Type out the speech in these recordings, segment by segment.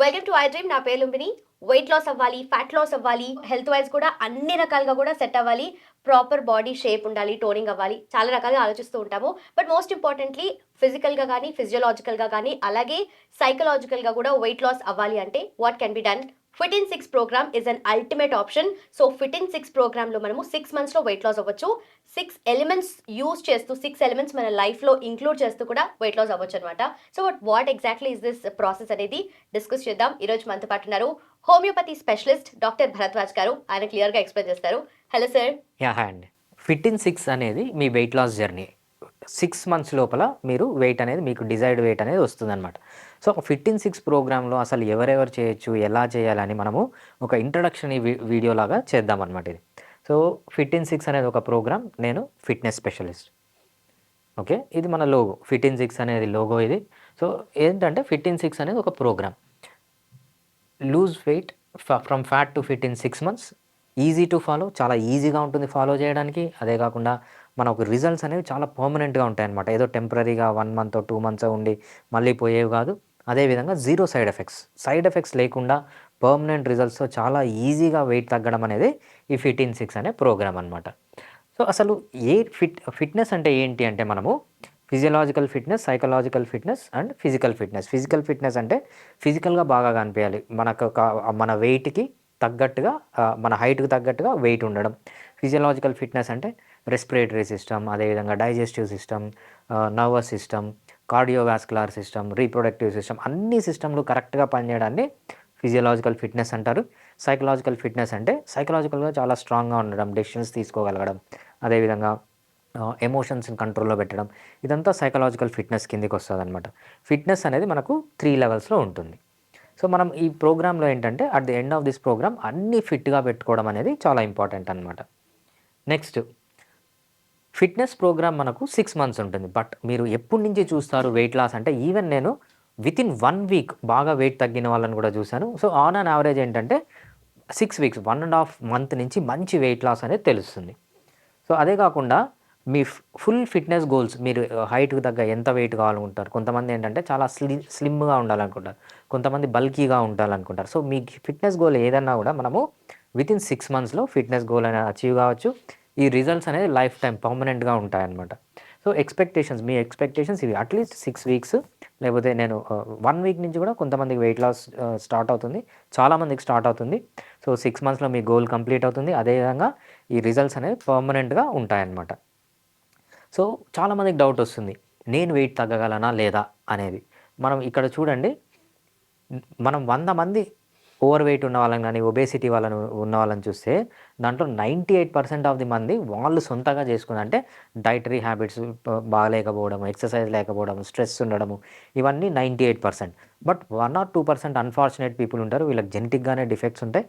Welcome to I dream నా పేరు Lumbini. Weight loss అవ్వాలి ఫ్యాట్ లాస్ అవ్వాలి హెల్త్ వైజ్ కూడా అన్ని రకాలుగా కూడా సెట్ అవ్వాలి. ప్రాపర్ బాడీ షేప్ ఉండాలి టోనింగ్ అవ్వాలి. చాలా రకాలుగా ఆలోచిస్తూ ఉంటాము. బట్ మోస్ట్ ఇంపార్టెంట్లీ ఫిజికల్గా కానీ ఫిజియోలాజికల్గా కానీ అలాగే సైకలాజికల్గా కూడా వెయిట్ లాస్ అవ్వాలి అంటే what can be done fit in six program is an ultimate option so fit in six ప్రోగ్రామ్లో మనము సిక్స్ మంత్స్లో వెయిట్ లాస్ అవ్వచ్చు. సిక్స్ ఎలిమెంట్స్ యూస్ చేస్తూ సిక్స్ ఎలిమెంట్స్ మన లైఫ్లో ఇంక్లూడ్ చేస్తూ కూడా వెయిట్ లాస్ అవ్వచ్చు అనమాట so what exactly is this process అనేది డిస్కస్ చేద్దాం. ఈరోజు మనతో పాటు ఉన్నారు homeopathy specialist doctor Bharadwaj garu. ఆయన క్లియర్గా ఎక్స్ప్లెయిన్ చేస్తారు. హలో సార్ యా అండి. ఫిట్ ఇన్ సిక్స్ అనేది మీ weight loss journey six months లోపల మీరు వెయిట్ అనేది మీకు డిజైర్డ్ వెయిట్ అనేది వస్తుందన్నమాట. సో ఫిట్ ఇన్ సిక్స్ ప్రోగ్రాంలో అసలు ఎవరెవరు చేయొచ్చు ఎలా చేయాలని మనము ఒక ఇంట్రడక్షన్ ఈ వీ- వీడియో లాగా చేద్దామన్నమాట ఇది. సో ఫిట్ ఇన్ సిక్స్ అనేది ఒక ప్రోగ్రామ్ నేను ఫిట్నెస్ స్పెషలిస్ట్ ఓకే ఇది మన లోగో ఫిట్ ఇన్ సిక్స్ అనేది లోగో ఇది. సో ఏంటంటే ఫిట్ ఇన్ సిక్స్ అనేది ఒక program lose weight from fat to fit in six months easy to follow చాలా ఈజీగా ఉంటుంది ఫాలో చేయడానికి. అదే కాకుండా మనకు రిజల్ట్స్ అనేవి చాలా పర్మనెంట్గా ఉంటాయి అనమాట ఏదో టెంపరీగా వన్ మంత్ టూ మంత్స్ ఉండి మళ్ళీ పోయేవి కాదు. అదేవిధంగా zero side effects. Side effects లేకుండా పర్మనెంట్ రిజల్ట్స్తో చాలా ఈజీగా వెయిట్ తగ్గడం అనేది ఈ ఫిట్ ఇన్ సిక్స్ అనే ప్రోగ్రామ్ అనమాట సో అసలు ఏ ఫిట్ ఫిట్నెస్ అంటే ఏంటి అంటే మనము physiological fitness psychological fitness and physical fitness. Physical fitness అంటే ఫిజికల్గా బాగా కనిపించాలి. మనకు ఒక మన వెయిట్కి తగ్గట్టుగా మన హైట్కి తగ్గట్టుగా వెయిట్ ఉండడం. ఫిజియలాజికల్ ఫిట్నెస్ అంటే రెస్పిరేటరీ సిస్టమ్ అదేవిధంగా digestive system nervous system cardiovascular system reproductive system అన్ని సిస్టమ్లు కరెక్ట్గా పనిచేయడాన్ని ఫిజియలాజికల్ ఫిట్నెస్ అంటారు. సైకలాజికల్ ఫిట్నెస్ అంటే సైకలాజికల్గా చాలా స్ట్రాంగ్గా ఉండడం డెసిషన్స్ తీసుకోగలగడం అదేవిధంగా ఎమోషన్స్ని కంట్రోల్లో పెట్టడం. ఇదంతా సైకలాజికల్ ఫిట్నెస్ కిందికి వస్తుంది అనమాట ఫిట్నెస్ అనేది మనకు త్రీ లెవెల్స్లో ఉంటుంది. సో మనం ఈ ప్రోగ్రాంలో ఏంటంటే at the end of this program అన్నీ ఫిట్గా పెట్టుకోవడం అనేది చాలా ఇంపార్టెంట్ అనమాట నెక్స్ట్ ఫిట్నెస్ ప్రోగ్రామ్ మనకు సిక్స్ మంత్స్ ఉంటుంది. బట్ మీరు ఎప్పటి నుంచి చూస్తారు వెయిట్ లాస్ అంటే ఈవెన్ నేను విత్ ఇన్ వన్ వీక్ బాగా వెయిట్ తగ్గిన వాళ్ళని కూడా చూశాను. సో ఆన్ అన్ యావరేజ్ ఏంటంటే six weeks one and half month నుంచి మంచి వెయిట్ లాస్ అనేది తెలుస్తుంది. సో అదే కాకుండా మీ ఫుల్ ఫిట్నెస్ గోల్స్ మీరు హైట్కి తగ్గ ఎంత వెయిట్ కావాలనుకుంటారు? కొంతమంది ఏంటంటే చాలా స్లి స్లిమ్గా ఉండాలనుకుంటారు. కొంతమంది బల్కీగా ఉండాలనుకుంటారు. సో మీ ఫిట్నెస్ గోల్ ఏదన్నా కూడా మనము విత్ ఇన్ సిక్స్ మంత్స్లో ఫిట్నెస్ గోల్ అనేది అచీవ్ కావచ్చు. ఈ రిజల్ట్స్ అనేది లైఫ్ టైం పర్మనెంట్గా ఉంటాయన్నమాట. సో ఎక్స్పెక్టేషన్స్ మీ ఎక్స్పెక్టేషన్స్ ఇవి అట్లీస్ట్ సిక్స్ వీక్స్ లేకపోతే నేను వన్ వీక్ నుంచి కూడా కొంతమందికి వెయిట్ లాస్ స్టార్ట్ అవుతుంది. చాలామందికి స్టార్ట్ అవుతుంది. సో సిక్స్ మంత్స్లో మీ గోల్ కంప్లీట్ అవుతుంది. అదేవిధంగా ఈ రిజల్ట్స్ అనేవి పర్మనెంట్గా ఉంటాయన్నమాట. సో చాలామందికి డౌట్ వస్తుంది నేను వెయిట్ తగ్గగలనా లేదా అనేది. మనం ఇక్కడ చూడండి మనం వంద మంది ఓవర్ వెయిట్ ఉన్న వాళ్ళని కానీ ఒబేసిటీ వాళ్ళని ఉన్న వాళ్ళని చూస్తే దాంట్లో ninety eight percent of the మంది వాళ్ళు సొంతంగా చేసుకుని అంటే డైటరీ హ్యాబిట్స్ బాగలేకపోవడం ఎక్సర్సైజ్ లేకపోవడం స్ట్రెస్ ఉండడము ఇవన్నీ ninety eight percent. But one or two percent unfortunate people ఉంటారు వీళ్ళకి జెనెటిక్గానే డిఫెక్ట్స్ ఉంటాయి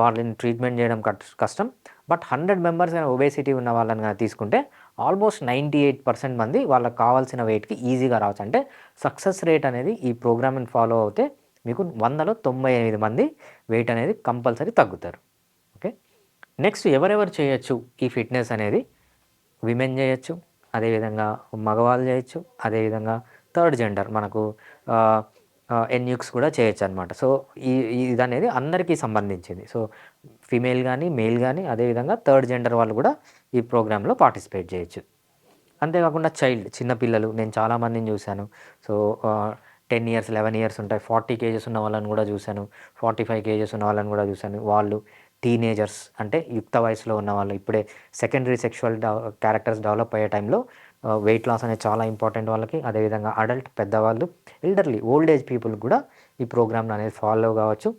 వాళ్ళని ట్రీట్మెంట్ చేయడం కష్టం. బట్ హండ్రెడ్ మెంబర్స్ ఒబేసిటీ ఉన్న వాళ్ళని కానీ తీసుకుంటే ఆల్మోస్ట్ నైంటీ ఎయిట్ పర్సెంట్ మంది వాళ్ళకి కావాల్సిన వెయిట్కి ఈజీగా రావచ్చు. అంటే సక్సెస్ రేట్ అనేది ఈ ప్రోగ్రామ్ని ఫాలో అవుతే మీకు వందలో తొంభై ఎనిమిది మంది వెయిట్ అనేది కంపల్సరీ తగ్గుతారు. ఓకే నెక్స్ట్ ఎవరెవరు చేయొచ్చు ఈ ఫిట్నెస్ అనేది? విమెన్ చేయొచ్చు అదేవిధంగా మగవాళ్ళు చేయొచ్చు అదేవిధంగా థర్డ్ జెండర్ మనకు ఎన్యూక్స్ కూడా చేయొచ్చు అనమాట సో ఈ ఇది అనేది అందరికీ సంబంధించింది. సో ఫీమేల్ కానీ మేల్ కానీ అదేవిధంగా థర్డ్ జెండర్ వాళ్ళు కూడా ఈ ప్రోగ్రాంలో పార్టిసిపేట్ చేయొచ్చు. అంతేకాకుండా చైల్డ్ చిన్నపిల్లలు నేను చాలామందిని చూశాను. So ten years eleven years ఉంటాయి. ఫార్టీ కేజెస్ ఉన్న వాళ్ళని కూడా చూశాను. ఫార్టీ ఫైవ్ కేజెస్ ఉన్న వాళ్ళని కూడా చూశాను. వాళ్ళు టీనేజర్స్ అంటే యుక్త వయసులో ఉన్న వాళ్ళు ఇప్పుడే సెకండరీ సెక్షువల్ క్యారెక్టర్స్ డెవలప్ అయ్యే టైంలో వెయిట్ లాస్ అనేది చాలా ఇంపార్టెంట్ వాళ్ళకి. అదేవిధంగా అడల్ట్ పెద్దవాళ్ళు ఎల్డర్లీ ఓల్డ్ ఏజ్ పీపుల్ కూడా ఈ ప్రోగ్రామ్ అనేది ఫాలో కావచ్చు.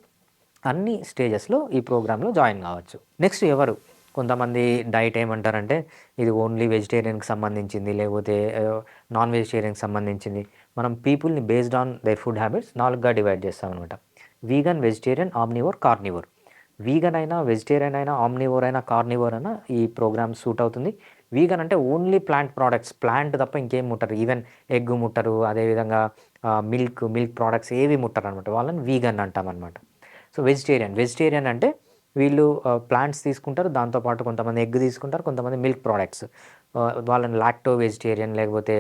అన్ని స్టేజెస్లో ఈ ప్రోగ్రాంలో జాయిన్ కావచ్చు. నెక్స్ట్ ఎవరు? కొంతమంది డైట్ ఏమంటారంటే ఇది ఓన్లీ వెజిటేరియన్కి సంబంధించింది లేకపోతే నాన్ వెజిటేరియన్కి సంబంధించింది. మనం పీపుల్ని based on their food habits నాలుగుగా divide చేస్తాం అనమాట vegan vegetarian omnivore carnivore vegan అయినా వెజిటేరియన్ అయినా ఆమ్నివోర్ అయినా కార్నివోర్ అయినా ఈ ప్రోగ్రామ్ సూట్ అవుతుంది. వీగన్ అంటే ఓన్లీ ప్లాంట్ ప్రోడక్ట్స్ ప్లాంట్ తప్ప ఇంకేం ముట్టరు. ఈవెన్ ఎగ్ ముట్టరు. అదేవిధంగా మిల్క్ మిల్క్ ప్రోడక్ట్స్ ఏవి ముట్టరు అనమాట వాళ్ళని వీగన్ అంటామన్నమాట అనమాట సో వెజిటేరియన్ వెజిటేరియన్ అంటే వీళ్ళు ప్లాంట్స్ తీసుకుంటారు. దాంతోపాటు కొంతమంది ఎగ్ తీసుకుంటారు. కొంతమంది మిల్క్ ప్రోడక్ట్స్ వాళ్ళని లాక్టో వెజిటేరియన్ లేకపోతే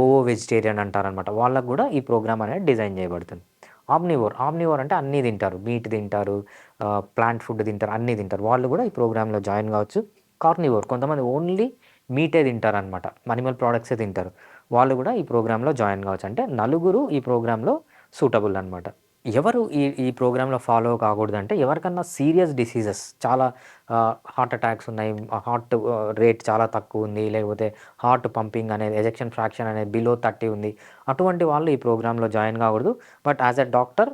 ఓవో వెజిటేరియన్ అంటారనమాట. వాళ్ళకు కూడా ఈ ప్రోగ్రామ్ అనేది డిజైన్ చేయబడుతుంది. ఆమ్నివోర్ ఆమ్నివోర్ అంటే అన్నీ తింటారు. మీట్ తింటారు. ప్లాంట్ ఫుడ్ తింటారు. అన్నీ తింటారు. వాళ్ళు కూడా ఈ ప్రోగ్రాంలో జాయిన్ కావచ్చు. కార్నివోర్ కొంతమంది ఓన్లీ మీటే తింటారు అనమాట అనిమల్ ప్రోడక్ట్సే తింటారు. వాళ్ళు కూడా ఈ ప్రోగ్రాంలో జాయిన్ కావచ్చు. అంటే నలుగురు ఈ ప్రోగ్రాంలో సూటబుల్ అనమాట ఎవరు ఈ ఈ ప్రోగ్రాంలో ఫాలో కాకూడదు అంటే ఎవరికన్నా సీరియస్ డిసీజెస్ చాలా హార్ట్ అటాక్స్ ఉన్నాయి హార్ట్ రేట్ చాలా తక్కువ ఉంది లేకపోతే హార్ట్ పంపింగ్ అనేది ఎజెక్షన్ ఫ్రాక్షన్ అనేది బిలో థర్టీ ఉంది. అటువంటి వాళ్ళు ఈ ప్రోగ్రాంలో జాయిన్ కాకూడదు. బట్ యాజ్ ఎ డాక్టర్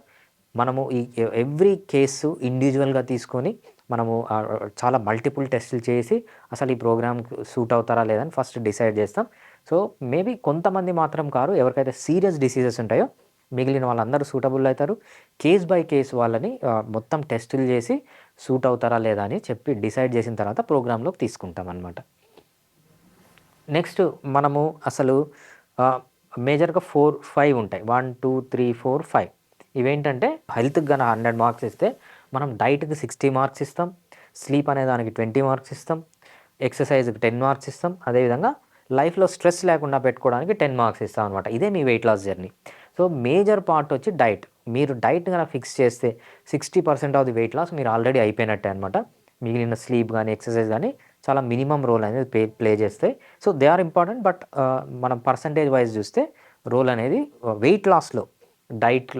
మనము ఈ ఎవ్రీ కేసు ఇండివిజువల్గా తీసుకొని మనము చాలా మల్టిపుల్ టెస్టులు చేసి అసలు ఈ ప్రోగ్రామ్ సూట్ అవుతారా లేదని ఫస్ట్ డిసైడ్ చేస్తాం. సో మేబీ కొంతమంది మాత్రం కారు ఎవరికైతే సీరియస్ డిసీజెస్ ఉంటాయో మిగిలిన వాళ్ళందరూ సూటబుల్ అవుతారు. కేస్ బై కేస్ వాళ్ళని మొత్తం టెస్టులు చేసి సూట్ అవుతారా లేదా అని చెప్పి డిసైడ్ చేసిన తర్వాత ప్రోగ్రాంలోకి తీసుకుంటాం అనమాట నెక్స్ట్ మనము అసలు మేజర్గా ఫోర్ ఫైవ్ ఉంటాయి. One two three four five ఇవేంటంటే హెల్త్కి కానీ హండ్రెడ్ మార్క్స్ ఇస్తే మనం డైట్కి సిక్స్టీ మార్క్స్ ఇస్తాం స్లీప్ అనే దానికి ట్వంటీ మార్క్స్ ఇస్తాం ఎక్సర్సైజ్కి టెన్ మార్క్స్ ఇస్తాం అదేవిధంగా లైఫ్లో స్ట్రెస్ లేకుండా పెట్టుకోవడానికి టెన్ మార్క్స్ ఇస్తాం అనమాట ఇదే మీ weight loss journey. So major part వచ్చి డైట్. మీరు డైట్ కనుక ఫిక్స్ చేస్తే sixty percent of the weight loss మీరు ఆల్రెడీ అయిపోయినట్టే అనమాట మిగిలిన స్లీప్ కానీ ఎక్సర్సైజ్ కానీ చాలా మినిమం రోల్ అనేది ప్లే ప్లే చేస్తాయి so they are important but మనం పర్సంటేజ్ వైజ్ చూస్తే రోల్ అనేది వెయిట్ లాస్లో డైట్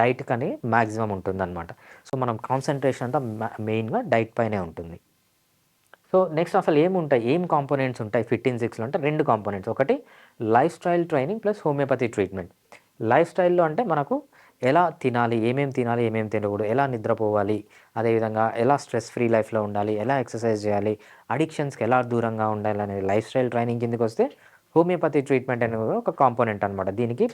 డైట్ కానీ మ్యాక్సిమం ఉంటుందన్నమాట. సో మనం కాన్సన్ట్రేషన్ అంతా మెయిన్గా డైట్ పైనే ఉంటుంది. సో నెక్స్ట్ అసలు ఏముంటాయి? ఏం కాంపోనెంట్స్ ఉంటాయి ఫిఫ్టీన్ సిక్స్లో అంటే రెండు కాంపోనెంట్స్. ఒకటి lifestyle training plus homoeopathy treatment. Life స్టైల్లో అంటే మనకు ఎలా తినాలి ఏమేమి తినాలి ఏమేమి తినకూడదు ఎలా నిద్రపోవాలి అదేవిధంగా ఎలా స్ట్రెస్ ఫ్రీ లైఫ్లో ఉండాలి ఎలా ఎక్సర్సైజ్ చేయాలి అడిక్షన్స్కి ఎలా దూరంగా ఉండాలి అనేది లైఫ్ స్టైల్ ట్రైనింగ్ కిందకి వస్తే హోమియోపతి ట్రీట్మెంట్ అనేది కూడా ఒక కాంపోనెంట్ అనమాట దీనికి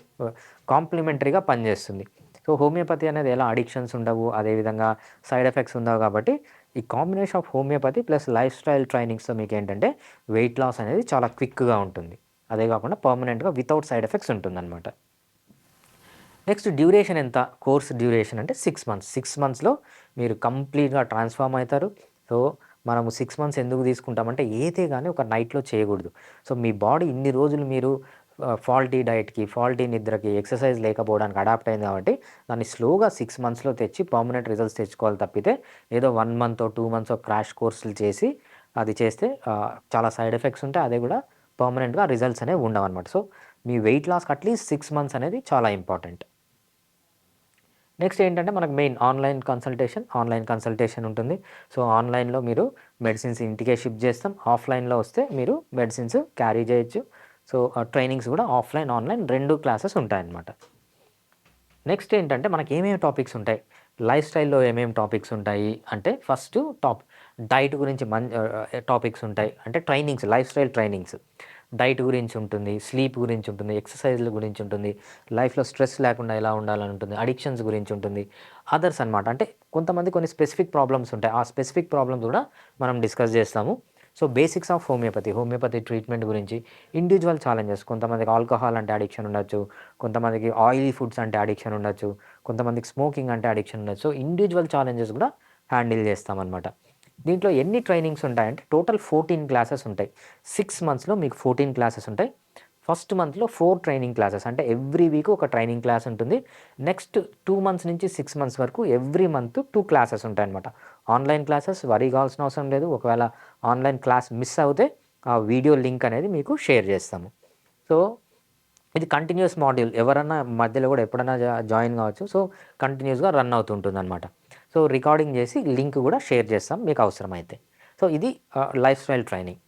కాంప్లిమెంటరీగా పనిచేస్తుంది. సో హోమియోపతి అనేది ఎలా అడిక్షన్స్ ఉండవు అదేవిధంగా సైడ్ ఎఫెక్ట్స్ ఉండవు కాబట్టి ఈ combination of homoeopathy plus lifestyle ట్రైనింగ్స్తో మీకు ఏంటంటే వెయిట్ లాస్ అనేది చాలా క్విక్గా ఉంటుంది. అదే కాకుండా పర్మనెంట్గా వితౌట్ సైడ్ ఎఫెక్ట్స్ ఉంటుందన్నమాట. నెక్స్ట్ డ్యూరేషన్ ఎంత? కోర్స్ డ్యూరేషన్ అంటే సిక్స్ మంత్స్. సిక్స్ మంత్స్లో మీరు కంప్లీట్గా ట్రాన్స్ఫార్మ్ అవుతారు. సో మనము సిక్స్ మంత్స్ ఎందుకు తీసుకుంటామంటే ఏదే కానీ ఒక నైట్లో చేయకూడదు. సో మీ బాడీ ఇన్ని రోజులు మీరు ఫాల్టీ డైట్కి ఫాల్టీ నిద్రకి ఎక్సర్సైజ్ లేకపోవడానికి అడాప్ట్ అయింది కాబట్టి దాన్ని స్లోగా సిక్స్ మంత్స్లో తెచ్చి పర్మనెంట్ రిజల్ట్స్ తెచ్చుకోవాలి తప్పితే ఏదో one month two months crash కోర్సులు చేసి అది చేస్తే చాలా సైడ్ ఎఫెక్ట్స్ ఉంటాయి. అదే కూడా పర్మనెంట్గా రిజల్ట్స్ అనేవి ఉండవు అనమాట సో మీ వెయిట్ లాస్కి అట్లీస్ట్ సిక్స్ మంత్స్ అనేది చాలా ఇంపార్టెంట్ నెక్స్ట్ ఏంటంటే మనకు main online consultation online consultation ఉంటుంది. సో ఆన్లైన్లో మీరు మెడిసిన్స్ ఇంటికే షిప్ చేస్తాం. ఆఫ్లైన్లో వస్తే మీరు మెడిసిన్స్ క్యారీ చేయొచ్చు. సో ట్రైనింగ్స్ కూడా ఆఫ్లైన్ ఆన్లైన్ రెండు క్లాసెస్ ఉంటాయన్నమాట. నెక్స్ట్ ఏంటంటే మనకి ఏమేమి టాపిక్స్ ఉంటాయి? లైఫ్ స్టైల్లో ఏమేమి టాపిక్స్ ఉంటాయి? అంటే ఫస్ట్ టాప్ డైట్ గురించి మన్ టాపిక్స్ ఉంటాయి. అంటే trainings life style trainings. Diet గురించి ఉంటుంది స్లీప్ గురించి ఉంటుంది ఎక్సర్సైజ్ల గురించి ఉంటుంది లైఫ్లో స్ట్రెస్ లేకుండా ఎలా ఉండాలని ఉంటుంది అడిక్షన్స్ గురించి ఉంటుంది అదర్స్ అనమాట అంటే కొంతమంది కొన్ని స్పెసిఫిక్ ప్రాబ్లమ్స్ ఉంటాయి ఆ స్పెసిఫిక్ ప్రాబ్లమ్స్ కూడా మనం డిస్కస్ చేస్తాము. So basics of homeopathy homeopathy treatment గురించి ఇండివిజువల్ ఛాలెంజెస్ కొంతమందికి ఆల్కహాల్ అంటే అడిక్షన్ ఉండొచ్చు కొంతమందికి ఆయిలీ ఫుడ్స్ అంటే అడిక్షన్ ఉండొచ్చు కొంతమందికి స్మోకింగ్ అంటే అడిక్షన్ ఉండొచ్చు. సో ఇండివిజువల్ ఛాలెంజెస్ కూడా హ్యాండిల్ చేస్తామన్నమాట. దీంట్లో ఎన్ని ట్రైనింగ్స్ ఉంటాయంటే టోటల్ ఫోర్టీన్ క్లాసెస్ ఉంటాయి. సిక్స్ మంత్స్లో మీకు ఫోర్టీన్ క్లాసెస్ ఉంటాయి. ఫస్ట్ మంత్లో ఫోర్ ట్రైనింగ్ క్లాసెస్ అంటే ఎవ్రీ వీక్ ఒక ట్రైనింగ్ క్లాస్ ఉంటుంది. నెక్స్ట్ టూ మంత్స్ నుంచి సిక్స్ మంత్స్ వరకు ఎవ్రీ మంత్ టూ క్లాసెస్ ఉంటాయన్నమాట ఆన్లైన్ క్లాసెస్ వరి కావాల్సిన అవసరం లేదు. ఒకవేళ ఆన్లైన్ క్లాస్ మిస్ అవుతే ఆ వీడియో లింక్ అనేది మీకు షేర్ చేస్తాము. సో ఇది కంటిన్యూస్ మాడ్యూల్ ఎవరన్నా మధ్యలో కూడా ఎప్పుడైనా జాయిన్ కావచ్చు. సో కంటిన్యూస్గా రన్ అవుతుంటుంది అనమాట సో రికార్డింగ్ చేసి లింక్ కూడా షేర్ చేస్తాం మీకు అవసరమైతే. సో ఇది life style training.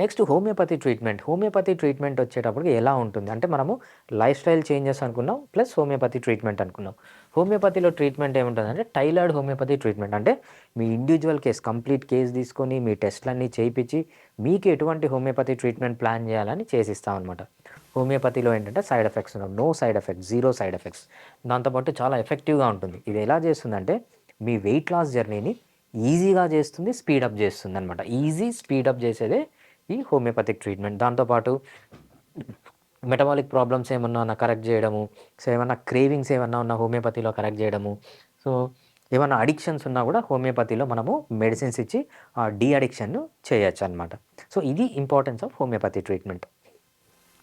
Next homeopathy treatment. Homeopathy treatment వచ్చేటప్పటికి ఎలా ఉంటుంది? అంటే మనము లైఫ్ స్టైల్ చేంజెస్ అనుకున్నాం ప్లస్ హోమియోపతి ట్రీట్మెంట్ అనుకున్నాం. హోమియోపతిలో ట్రీట్మెంట్ ఏముంటుందంటే టైలర్డ్ హోమియోపతి ట్రీట్మెంట్. అంటే మీ ఇండివిజువల్ కేస్ కంప్లీట్ కేస్ తీసుకొని మీ టెస్ట్లన్నీ చేయించి మీకు ఎటువంటి హోమియోపతి ట్రీట్మెంట్ ప్లాన్ చేయాలని చేసిస్తాం అనమాట హోమియోపతిలో ఏంటంటే సైడ్ ఎఫెక్ట్స్ ఉండవు no side effects zero side effects. దాంతోపాటు చాలా ఎఫెక్టివ్గా ఉంటుంది. ఇది ఎలా చేస్తుందంటే మీ వెయిట్ లాస్ జర్నీని ఈజీగా చేస్తుంది స్పీడప్ చేస్తుంది అనమాట ఈజీ స్పీడప్ చేసేదే ఈ హోమియోపతిక్ ట్రీట్మెంట్. దాంతోపాటు మెటబాలిక్ ప్రాబ్లమ్స్ ఏమన్నా ఉన్నా కరెక్ట్ చేయడము సో ఏమన్నా క్రేవింగ్స్ ఏమన్నా ఉన్నా హోమియోపతిలో కరెక్ట్ చేయడము సో ఏమన్నా అడిక్షన్స్ ఉన్నా కూడా హోమియోపతిలో మనము మెడిసిన్స్ ఇచ్చి ఆ డీ అడిక్షన్ చేయొచ్చు అనమాట సో ఇది importance of homeopathy treatment.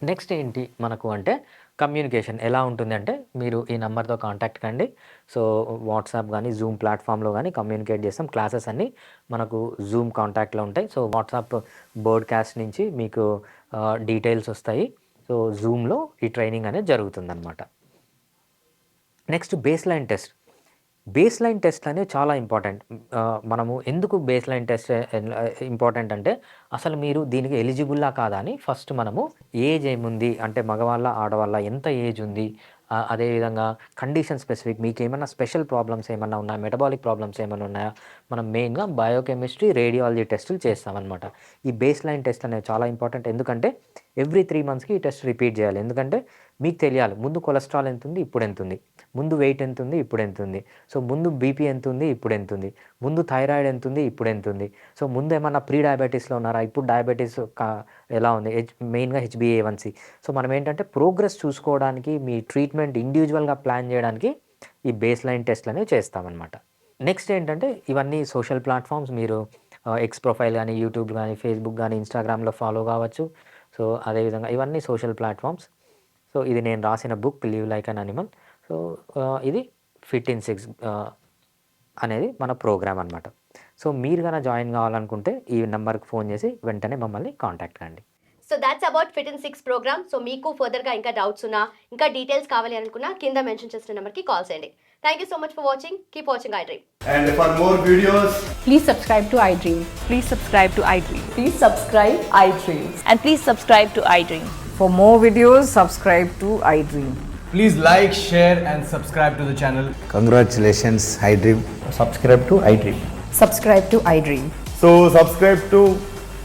Next ఏంటి మనకు అంటే కమ్యూనికేషన్ ఎలా ఉంటుంది అంటే మీరు ఈ నెంబర్తో కాంటాక్ట్ కండి. సో వాట్సాప్ కానీ జూమ్ ప్లాట్ఫామ్లో కానీ కమ్యూనికేట్ చేస్తాం. క్లాసెస్ అన్నీ మనకు జూమ్ కాంటాక్ట్లో ఉంటాయి. సో వాట్సాప్ బోర్డ్కాస్ట్ నుంచి మీకు డీటెయిల్స్ వస్తాయి. సో జూమ్లో ఈ ట్రైనింగ్ అనేది జరుగుతుందన్నమాట. Next base line test. Base line test అనేది చాలా ఇంపార్టెంట్. మనము ఎందుకు బేస్ లైన్ టెస్ట్ ఇంపార్టెంట్ అంటే అసలు మీరు దీనికి ఎలిజిబుల్లా కాదా అని ఫస్ట్ మనము ఏజ్ ఏముంది అంటే మగవాళ్ళ ఆడవాళ్ళ ఎంత ఏజ్ ఉంది అదేవిధంగా కండిషన్ స్పెసిఫిక్ మీకు ఏమైనా స్పెషల్ ప్రాబ్లమ్స్ ఏమైనా ఉన్నాయా? మెటబాలిక్ ప్రాబ్లమ్స్ ఏమైనా ఉన్నాయా? మనం మెయిన్గా బయోకెమిస్ట్రీ రేడియాలజీ టెస్టులు చేస్తామన్నమాట. ఈ బేస్ లైన్ టెస్ట్ అనేది చాలా ఇంపార్టెంట్. ఎందుకంటే ఎవ్రీ త్రీ మంత్స్కి ఈ టెస్ట్ రిపీట్ చేయాలి. ఎందుకంటే మీకు తెలియాలి ముందు కొలెస్ట్రాల్ ఎంత ఉంది ఇప్పుడు ఎంత ఉంది ముందు వెయిట్ ఎంత ఉంది ఇప్పుడు ఎంత ఉంది సో ముందు బీపీ ఎంత ఉంది ఇప్పుడు ఎంత ఉంది ముందు థైరాయిడ్ ఎంత ఉంది ఇప్పుడు ఎంత ఉంది సో ముందు ఏమన్నా ప్రీ డయాబెటీస్లో ఉన్నారా? ఇప్పుడు డయాబెటీస్ ఎలా ఉంది? హెచ్ మెయిన్గా హెచ్బిఏవన్సీ సో. మనం ఏంటంటే ప్రోగ్రెస్ చూసుకోవడానికి మీ ట్రీట్మెంట్ ఇండివిజువల్గా ప్లాన్ చేయడానికి ఈ బేస్ లైన్ టెస్ట్లు అనేవి చేస్తామన్నమాట. నెక్స్ట్ ఏంటంటే ఇవన్నీ సోషల్ ప్లాట్ఫామ్స్ మీరు ఎక్స్ ప్రొఫైల్ కానీ యూట్యూబ్ కానీ ఫేస్బుక్ కానీ ఇన్స్టాగ్రామ్లో ఫాలో కావచ్చు. సో అదేవిధంగా ఇవన్నీ సోషల్ ప్లాట్ఫామ్స్ సో ఇది నేను రాసిన book live like an animal so ఇది ఫిట్ ఇన్ సిక్స్ అనేది మన ప్రోగ్రామ్ అనమాట సో మీరు కనుక జాయిన్ కావాలనుకుంటే ఈ నెంబర్కి ఫోన్ చేసి వెంటనే మమ్మల్ని కాంటాక్ట్ కండి. So that's about fit in six programme so మీకు ఫర్దర్గా ఇంకా డౌట్స్ ఉన్నా ఇంకా డీటెయిల్స్ కావాలి అనుకున్నా కింద మెన్షన్ చేసిన నెంబర్కి కాల్ చేయండి. Thank you so much for watching keep watching I dream and for more videos please subscribe to I dream please subscribe to I dream please subscribe I dream and please subscribe to I dream for more videos subscribe to I dream please like share and subscribe to the channel congratulations I dream subscribe to I dream subscribe to I dream so subscribe to